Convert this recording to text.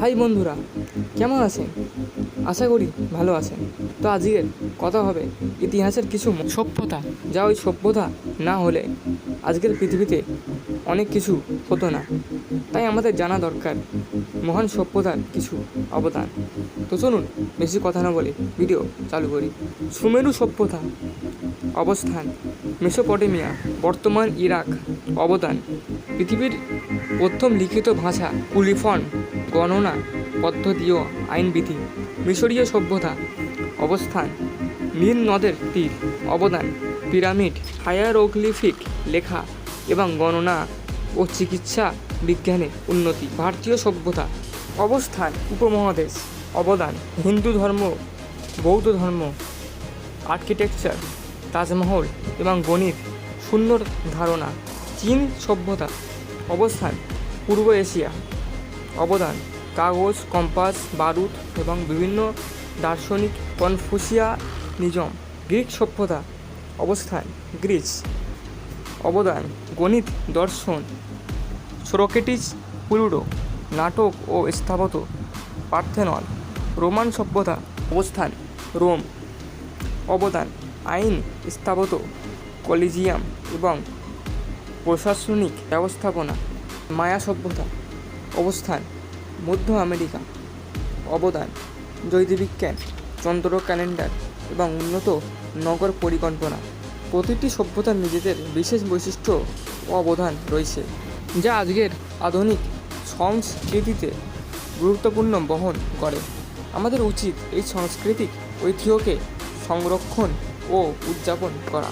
High বন্ধুরা কেমন আছেন আশা করি ভালো আছেন তো আজকের কথা হবে ইতিহাসের কিছু সভ্যতা। যা ওই সভ্যতা না হলে আজকের পৃথিবীতে অনেক কিছু হতো না। তাই আমাদের জানা দরকার মহান সভ্যতার কিছু অবদান। তো চলুন বেশি কথা না বলে ভিডিও চালু করি। সুমেরু সভ্যতা, অবস্থান, মেসোপটেমিয়া, বর্তমান ইরাক, অবদান। পৃথিবীর প্রথম লিখিত ভাষা কুলিফন গণনা পদ্ধতি ও আইনবিধি, মিশরীয় সভ্যতা, অবস্থান, নীল নদের তীর, অবদান, পিরামিড, হায়ারোগ্লিফিক লেখা এবং গণনা ও চিকিৎসা বিজ্ঞানে উন্নতি, ভারতীয় সভ্যতা, অবস্থান, উপমহাদেশ, অবদান, হিন্দু ধর্ম, বৌদ্ধ ধর্ম, আর্কিটেকচার, তাজমহল এবং গণিত, সুন্দর ধারণা, চীন সভ্যতা, অবস্থান, পূর্ব এশিয়া, অবদান কাগজ, কম্পাস, বারুদ এবং বিভিন্ন দার্শনিক কনফুসিয়া নিজম, গ্রিক সভ্যতা, অবস্থান, গ্রিস, অবদান, গণিত, দর্শন, সোরোকেটিস পুলুডো নাটক ও স্থাপত্য, পার্থেনল, রোমান সভ্যতা, অবস্থান, রোম, অবদান, আইন, স্থাপত্য, কলিজিয়াম এবং প্রশাসনিক ব্যবস্থাপনা, মায়া সভ্যতা, অবস্থান মধ্য আমেরিকা, অবদান জ্যোতির্বিজ্ঞান চন্দ্র ক্যালেন্ডার এবং উন্নত নগর পরিকল্পনা। প্রতিটি সভ্যতার নিজেদের বিশেষ বৈশিষ্ট্য ও অবদান রয়েছে, যা আজকের আধুনিক সংস্কৃতিতে গুরুত্বপূর্ণ বহন করে। আমাদের উচিত এই সাংস্কৃতিক ঐতিহ্যকে সংরক্ষণ ও উদযাপন করা।